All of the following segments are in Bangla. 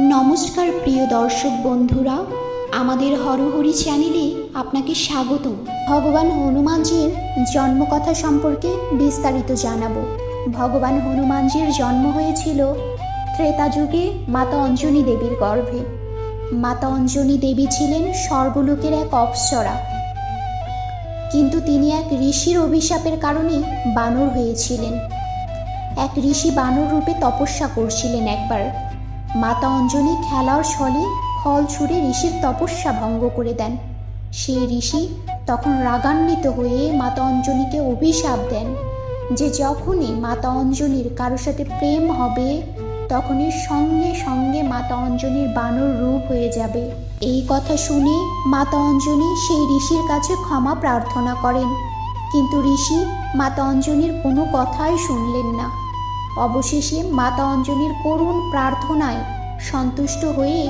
নমস্কার প্রিয় দর্শক বন্ধুরা, আমাদের হরহরি চ্যানেলে আপনাকে স্বাগত ভগবান হনুমানজির জন্মকথা সম্পর্কে বিস্তারিত জানাব। ভগবান হনুমানজির জন্ম হয়েছিল ত্রেতা যুগে মাতা অঞ্জনী দেবীর গর্ভে। মাতা অঞ্জনী দেবী ছিলেন সর্বলোকের এক অপ্সরা। কিন্তু তিনি এক ঋষির অভিশাপের কারণে বানর হয়েছিলেন। এক ঋষি বানর রূপে তপস্যা করছিলেন একবার। মাতা অঞ্জনী খেলার ছলে ফল ছুঁড়ে ঋষির তপস্যা ভঙ্গ করে দেন। সেই ঋষি তখন রাগান্বিত হয়ে মাতা অঞ্জনীকে অভিশাপ দেন যে যখনই মাতা অঞ্জনীর কারোর সাথে প্রেম হবে, তখনই সঙ্গে সঙ্গে মাতা অঞ্জনীর বানর রূপ হয়ে যাবে। এই কথা শুনে মাতা অঞ্জনী সেই ঋষির কাছে ক্ষমা প্রার্থনা করেন। কিন্তু ঋষি মাতা অঞ্জনীর কোনো কথাই শুনলেন না। অবশেষে মাতা অঞ্জনীর করুণ প্রার্থনায় সন্তুষ্ট হয়ে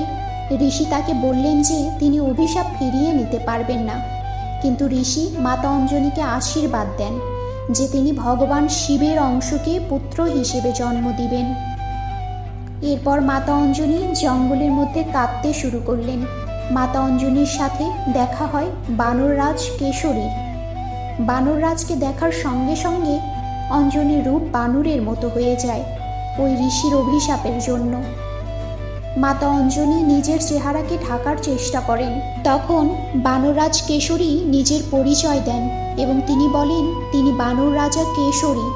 ঋষি তাকে বললেন যে তিনি অভিশাপ ফিরিয়ে নিতে পারবেন না। কিন্তু ঋষি মাতা অঞ্জনীকে আশীর্বাদ দেন যে তিনি ভগবান শিবের অংশকে পুত্র হিসেবে জন্ম দিবেন। এরপর মাতা অঞ্জনী জঙ্গলের মধ্যে কাঁদতে শুরু করলেন। মাতা অঞ্জনীর সাথে দেখা হয় বানররাজ কেশরীর। বানররাজকে দেখার সঙ্গে সঙ্গে অঞ্জনীর রূপ বানরের মতো হয়ে যায় ওই ঋষির অভিশাপের জন্য। মাতা অঞ্জনী নিজের চেহারাকে ঢাকার চেষ্টা করেন। তখন বানররাজ কেশরী নিজের পরিচয় দেন এবং তিনি বলেন, তিনি বানর রাজা কেশরী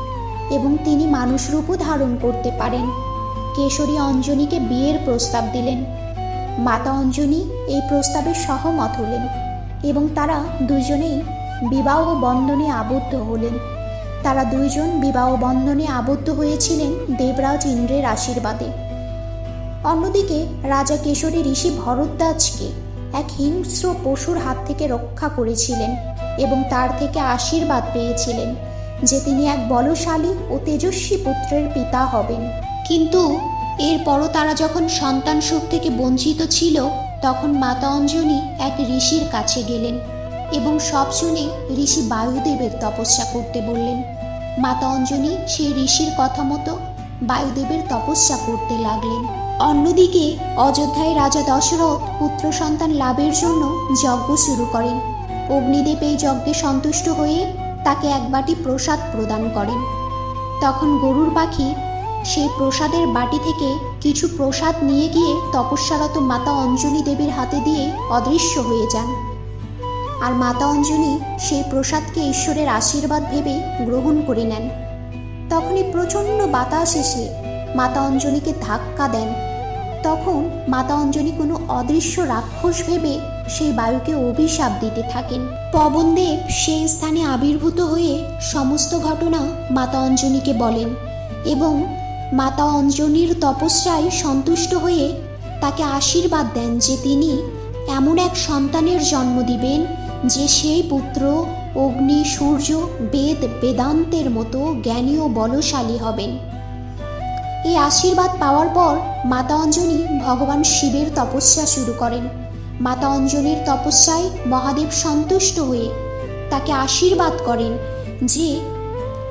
এবং তিনি মানুষ রূপও ধারণ করতে পারেন। কেশরী অঞ্জনীকে বিয়ের প্রস্তাব দিলেন। মাতা অঞ্জনী এই প্রস্তাবে সহমত হলেন এবং তারা দুজনেই বিবাহ বন্ধনে আবদ্ধ হলেন। তারা দুইজন বিবাহ বন্ধনে আবদ্ধ হয়েছিলেন দেবরাজ ইন্দ্রের আশীর্বাদে। অন্যদিকে রাজা কেশরী ঋষি ভরদ্বাজকে এক হিংস্র পশুর হাত থেকে রক্ষা করেছিলেন এবং তার থেকে আশীর্বাদ পেয়েছিলেন যে তিনি এক বলশালী ও তেজস্বী পুত্রের পিতা হবেন। কিন্তু এরপরও তারা যখন সন্তান সুখ থেকে বঞ্চিত ছিল, তখন মাতা অঞ্জনী এক ঋষির কাছে গেলেন। এবং সব শুনে ঋষি বায়ুদেবের তপস্যা করতে বললেন। মাতা অঞ্জনী সেই ঋষির কথা মতো বায়ুদেবের তপস্যা করতে লাগলেন। অন্যদিকে অযোধ্যায় রাজা দশরথ পুত্র সন্তান লাভের জন্য যজ্ঞ শুরু করেন। অগ্নিদেব এই যজ্ঞে সন্তুষ্ট হয়ে তাকে এক বাটি প্রসাদ প্রদান করেন। তখন গরুর পাখি সেই প্রসাদের বাটি থেকে কিছু প্রসাদ নিয়ে গিয়ে তপস্যারত মাতা অঞ্জনী দেবীর হাতে দিয়ে অদৃশ্য হয়ে যান। আর মাতা অঞ্জনী সেই প্রসাদকে ঈশ্বরের আশীর্বাদ ভেবে গ্রহণ করে নেন। তখনই প্রচণ্ড বাতাস এসে মাতা অঞ্জনীকে ধাক্কা দেন। তখন মাতা অঞ্জনী কোনো অদৃশ্য রাক্ষস ভেবে সেই বায়ুকে অভিশাপ দিতে থাকেন। পবনদেব সেই স্থানে আবির্ভূত হয়ে সমস্ত ঘটনা মাতা অঞ্জনীকে বলেন এবং মাতা অঞ্জনীর তপস্যায় সন্তুষ্ট হয়ে তাকে আশীর্বাদ দেন যে তিনি এমন এক সন্তানের জন্ম দিবেন যে সেই পুত্র, অগ্নি, সূর্য, বেদ, বেদান্তের মতো জ্ঞানী ও বলশালী হবেন। এই আশীর্বাদ পাওয়ার পর মাতা অঞ্জনী ভগবান শিবের তপস্যা শুরু করেন। মাতা অঞ্জনীর তপস্যায় মহাদেব সন্তুষ্ট হয়ে তাকে আশীর্বাদ করেন যে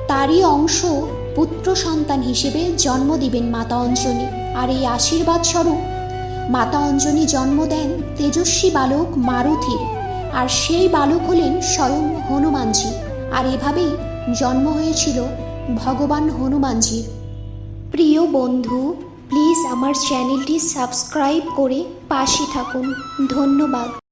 তারই অংশ পুত্র সন্তান হিসেবে জন্ম দিবেন মাতা অঞ্জনী। আর এই আশীর্বাদ স্বরূপ মাতা অঞ্জনী জন্ম দেন তেজস্বী বালক মারুথির। আর সেই বালক হলেন স্বয়ং হনুমানজি। আর এভাবেই জন্ম হয়েছিল ভগবান হনুমানজির। প্রিয় বন্ধু প্লিজ আমার চ্যানেলটি সাবস্ক্রাইব করে পাশে থাকুন। ধন্যবাদ।